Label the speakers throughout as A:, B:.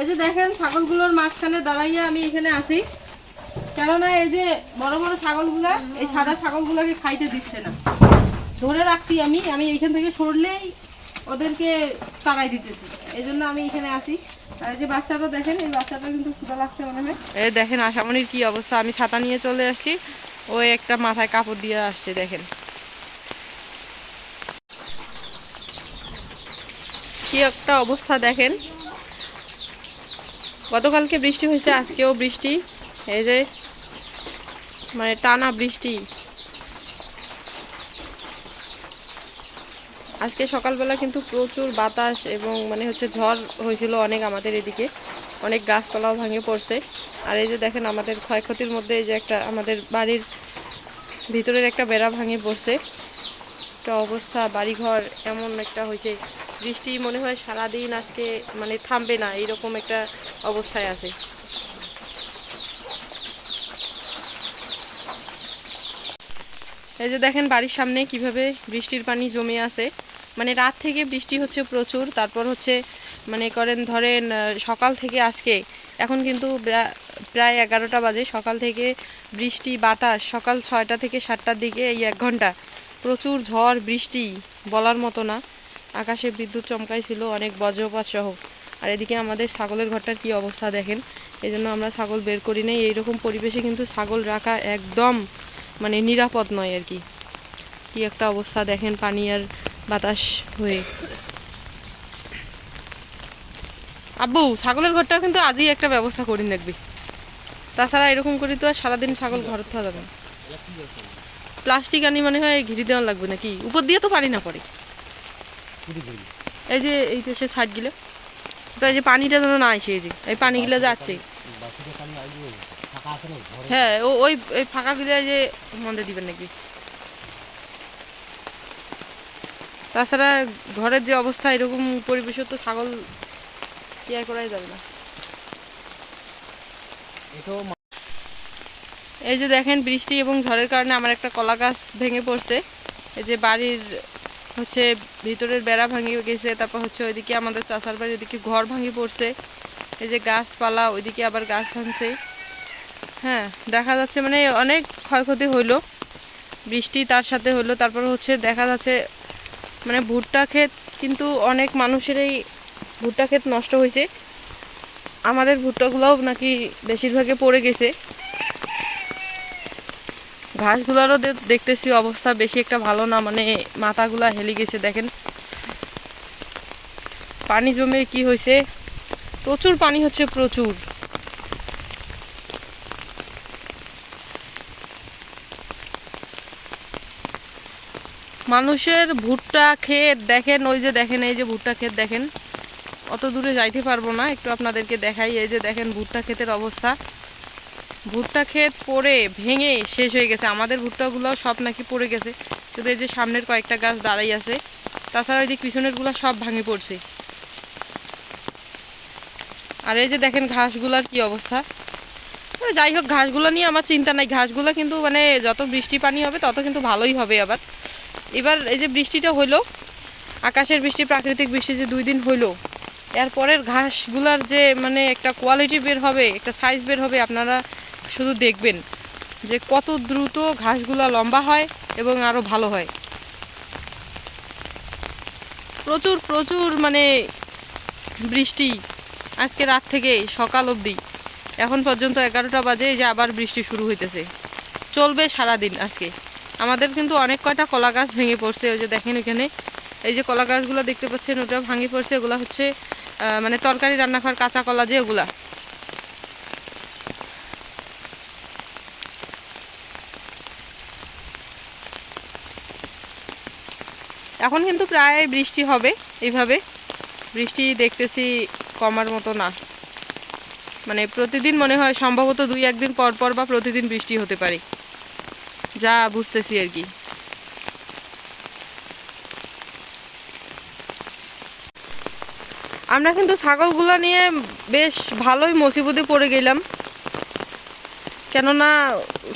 A: এই যে দেখেন, ছাগলগুলোর মাঝখানে দাঁড়াইয়া আমি এখানে আসি কেননা এই যে বড় বড় ছাগলগুলা, এই সাদা ছাগলগুলোকে খাইতে দিচ্ছে না। ধরে রাখছি আমি আমি এইখান থেকে সরলেই ওদেরকে তাড়াই দিতেছি। এই জন্য আমি এখানে আসি আর যে বাচ্চাটা দেখেন, এই বাচ্চাটা কিন্তু ক্ষুদা লাগছে মনে হয়। এই দেখেন আশামনির কি অবস্থা, আমি ছাতা নিয়ে চলে আসছি। ও একটা মাথায় কাপড় দিয়ে আসছে, দেখেন। কি একটা অবস্থা দেখেন। গতকালকে বৃষ্টি হয়েছে, আজকেও বৃষ্টি। এই যে মানে টানা বৃষ্টি। আজকে সকালবেলা কিন্তু প্রচুর বাতাস এবং মানে হচ্ছে ঝড় হয়েছিল অনেক আমাদের এদিকে। অনেক গাছপালাও ভাঙে পড়ছে। আর এই যে দেখেন, আমাদের ক্ষয়ক্ষতির মধ্যে এই যে একটা আমাদের বাড়ির ভিতরের একটা বেড়া ভাঙে পড়ছে। একটা অবস্থা, বাড়িঘর এমন একটা হয়েছে। বৃষ্টি মনে হয় সারাদিন আজকে মানে থামবে না, এইরকম একটা অবস্থায় আছে। এই যে দেখেন বাড়ির সামনে কীভাবে বৃষ্টির পানি জমে আছে। মানে রাত থেকে বৃষ্টি হচ্ছে প্রচুর, তারপর হচ্ছে মানে করেন ধরেন সকাল থেকে আজকে, এখন কিন্তু প্রায় এগারোটা বাজে, সকাল থেকে বৃষ্টি, বাতাস, সকাল ছয়টা থেকে সাতটার দিকে এই এক ঘণ্টা। প্রচুর ঝড়, বৃষ্টি বলার মতো না। আকাশে বিদ্যুৎ চমকাইছিল, অনেক বজ্রপাত সহ। আর এদিকে আমাদের ছাগলের ঘরটার কি অবস্থা দেখেন? এই জন্য আমরা ছাগল বের করি নাই। এইরকম পরিবেশে কিন্তু ছাগল রাখা একদম মানে নিরাপদ নয় আর কি। কি একটা অবস্থা দেখেন পানি আর বাতাস হয়ে। আব্বু, ছাগলের ঘরটার কিন্তু আজই একটা ব্যবস্থা করি দেখবি। তাছাড়া এরকম করি তো আর সারাদিন ছাগল ঘর থাকা যাবে প্লাস্টিক আনি মানে হয় ঘিরে দেওয়া লাগবে নাকি? উপর দিয়ে তো পানি না পড়ে। এই যে এই যে সে সাইড গিলে তো এই যে পানিটা যেন না আসে এই যে এই পানিগুলো যাচ্ছে। হ্যাঁ ও ওই ওই ফাঁকা গুলো যে মন্দে দিবেন নাকি? তাছাড়া ঘরের যে অবস্থা এরকম পরিবেশে তো ছাগল কেয়ার করাই যাবে না। এই যে দেখেন বৃষ্টি এবং ঝড়ের কারণে আমার একটা কলা গাছ ভেঙে পড়ছে। এই যে বাড়ির হচ্ছে ভিতরের বেড়া ভাঙে গেছে, তারপর হচ্ছে ওইদিকে আমাদের চাষার বাড়ির ওইদিকে ঘর ভাঙে পড়ছে। এই যে গাছপালা, ওইদিকে আবার গাছ ভাঙছে। হ্যাঁ দেখা যাচ্ছে মানে অনেক ক্ষয়ক্ষতি হইল। বৃষ্টি তার সাথে হলো তারপর হচ্ছে দেখা যাচ্ছে মানে ভুট্টা ক্ষেত কিন্তু অনেক মানুষেরই ভুট্টা ক্ষেত নষ্ট হয়েছে। আমাদের ভুট্টাগুলোও নাকি বেশিরভাগে পড়ে গেছে। ঘাসগুলোরও দেখতেছি অবস্থা বেশি একটা ভালো না মানে মাথাগুলা হেলে গেছে, দেখেন। পানি জমে কি হয়েছে? প্রচুর পানি হচ্ছে, প্রচুর। মানুষের ভুট্টা ক্ষেত, দেখেন, ওই যে দেখেন, এই যে ভুট্টা ক্ষেত দেখেন। অত দূরে যাইতে পারব না, একটু আপনাদেরকে দেখাই, এই যে দেখেন ভুট্টা ক্ষেতের অবস্থা। ভুট্টা ক্ষেত পড়ে, ভেঙে শেষ হয়ে গেছে। আমাদের ভুট্টাগুলোও সব নাকি পড়ে গেছে। শুধু এই যে সামনের কয়েকটা গাছ দাঁড়াই আছে, তাছাড়া ওই যে পিছনেরগুলো সব ভাঙে পড়ছে। আর এই যে দেখেন ঘাসগুলার কি অবস্থা। যাই হোক, ঘাসগুলো নিয়ে আমার চিন্তা নাই। ঘাসগুলো কিন্তু মানে যত বৃষ্টি পানি হবে, তত কিন্তু ভালোই হবে আবার। এবার এই যে বৃষ্টিটা হইল, আকাশের বৃষ্টি, প্রাকৃতিক বৃষ্টি যে দুই দিন হইল, এরপরের ঘাসগুলার যে মানে একটা কোয়ালিটি বের হবে, একটা সাইজ বের হবে, আপনারা শুধু দেখবেন যে কত দ্রুত ঘাসগুলা লম্বা হয় এবং আরও ভালো হয়। প্রচুর প্রচুর মানে বৃষ্টি আজকে রাত থেকে সকাল অবধি। এখন পর্যন্ত এগারোটা বাজে যে আবার বৃষ্টি শুরু হইতেছে। চলবে সারাদিন আজকে। আমাদের কিন্তু অনেক কয়টা কলা গাছ ভেঙে পড়ছে, ওই যে দেখেন এখানে। এই যে কলা গাছগুলো দেখতে পাচ্ছেন, ওটা ভাঙে পড়ছে। ওগুলো হচ্ছে মানে তরকারি রান্না খাওয়ার কাঁচা কলা যে ওগুলা। এখন কিন্তু প্রায় বৃষ্টি হবে, এইভাবে। বৃষ্টি দেখতেছি কমার মতো না। মানে প্রতিদিন মনে হয় সম্ভবত দুই, একদিন পর পর বা প্রতিদিন বৃষ্টি হতে পারে। যা বুঝতেছি আর কি। আমরা কিন্তু ছাগলগুলো নিয়ে বেশ ভালোই মুসিবতে পড়ে গেলাম। কেননা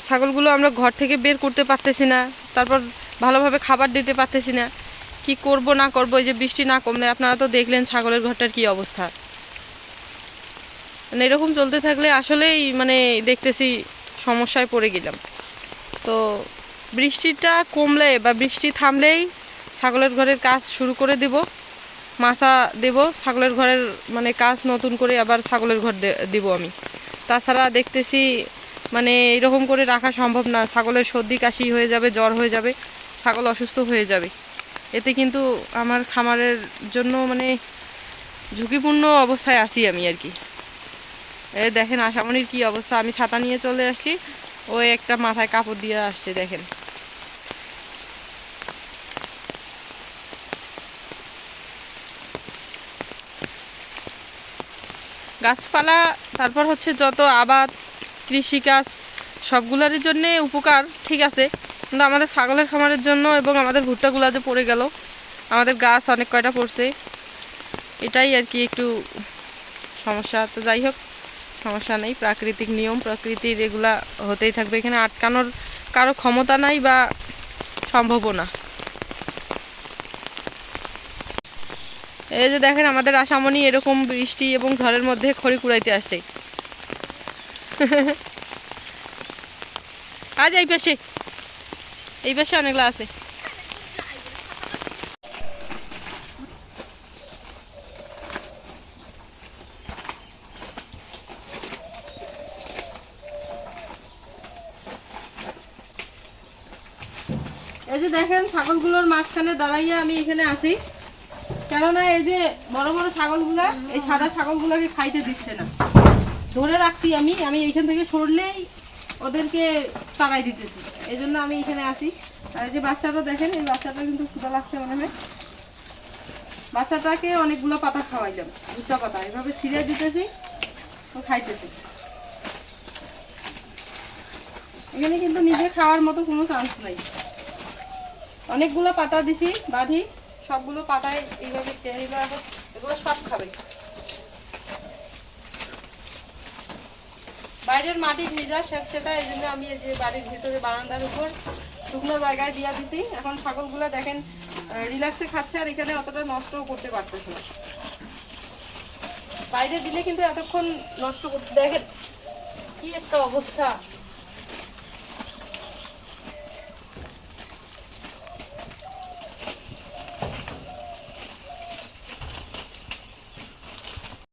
A: ছাগলগুলো আমরা ঘর থেকে বের করতে পারতেছি না, তারপর ভালোভাবে খাবার দিতে পারতেছি না। কি করব, না করব, এই যে বৃষ্টি না কমলে আপনারা তো দেখলেন ছাগলের ঘরটার কি অবস্থা। মানে এরকম চলতে থাকলে আসলেই মানে দেখতেছি সমস্যায় পড়ে গেলাম। তো বৃষ্টিটা কমলে বা বৃষ্টি থামলেই ছাগলের ঘরের কাজ শুরু করে দেব মাছা দেব, ছাগলের ঘরের মানে কাজ নতুন করে আবার ছাগলের ঘর দেব আমি। তাছাড়া দেখতেছি মানে এরকম করে রাখা সম্ভব না, ছাগলের সর্দি কাশি হয়ে যাবে, জ্বর হয়ে যাবে, ছাগল অসুস্থ হয়ে যাবে। এতে কিন্তু আমার খামারের জন্য মানে ঝুঁকিপূর্ণ অবস্থায় আছি আমি আর কি। এই দেখেন আশামণির কি অবস্থা, আমি ছাতা নিয়ে চলে আসছি, ও একটা মাথায় কাপড় দিয়ে আসছে, দেখেন। গাছপালা, তারপর হচ্ছে যত আবাদ, কৃষিকাজ সবগুলোর জন্যে উপকার, ঠিক আছে। কিন্তু আমাদের ছাগলের খামারের জন্য এবং আমাদের ভুট্টাগুলা যে পড়ে গেল, আমাদের গাছ অনেক কয়টা পড়ছে, এটাই আর কি একটু সমস্যা। তো যাই হোক, সমস্যা নেই, প্রাকৃতিক নিয়ম, প্রকৃতির এগুলা হতেই থাকবে। এখানে আটকানোর কারও ক্ষমতা নাই বা সম্ভবও না। এই যে দেখেন, আমাদের আসামনি এরকম বৃষ্টি এবং ঝড়ের মধ্যে খড়ি কুড়াইতে আসছে। আজ এই পাশে। এই পাশে অনেকগুলো আছে। এই যে দেখেন, ছাগলগুলোর মাঝখানে দাঁড়াইয়া আমি এখানে আসি কেননা এই যে বড় বড় ছাগলগুলা, এই সাদা ছাগলগুলোকে খাইতে দিচ্ছে না। ধরে রাখছি আমি আমি এইখান থেকে সরলেই ওদেরকে তাড়াই দিতেছি। এই জন্য আমি এখানে আসি আর যে বাচ্চাটা দেখেন, এই বাচ্চাটা কিন্তু ক্ষুদা লাগছে মনে হয়। বাচ্চাটাকে অনেকগুলো পাতা খাওয়াইলাম, দুটা পাতা। এভাবে ছিঁড়ে দিতেছি ও খাইতেছে। এখানে কিন্তু নিজে খাওয়ার মতো কোনো চান্স নাই। অনেকগুলো পাতা দিছি, বাঁধি, সবগুলো পাতায় এইভাবে এগুলো সব খাবে। বাইরের মাটি ভেজা সেটা, এই জন্য আমি এই যে বাড়ির ভিতরে বারান্দার উপর শুকনো জায়গায় দিয়ে দিছি। এখন ছাগলগুলো দেখেন রিল্যাক্সে খাচ্ছে আর এখানে অতটা নষ্টও করতে পারতেছে না। বাইরে দিলে কিন্তু এতক্ষণ নষ্ট করতে দেখেন কি একটা অবস্থা।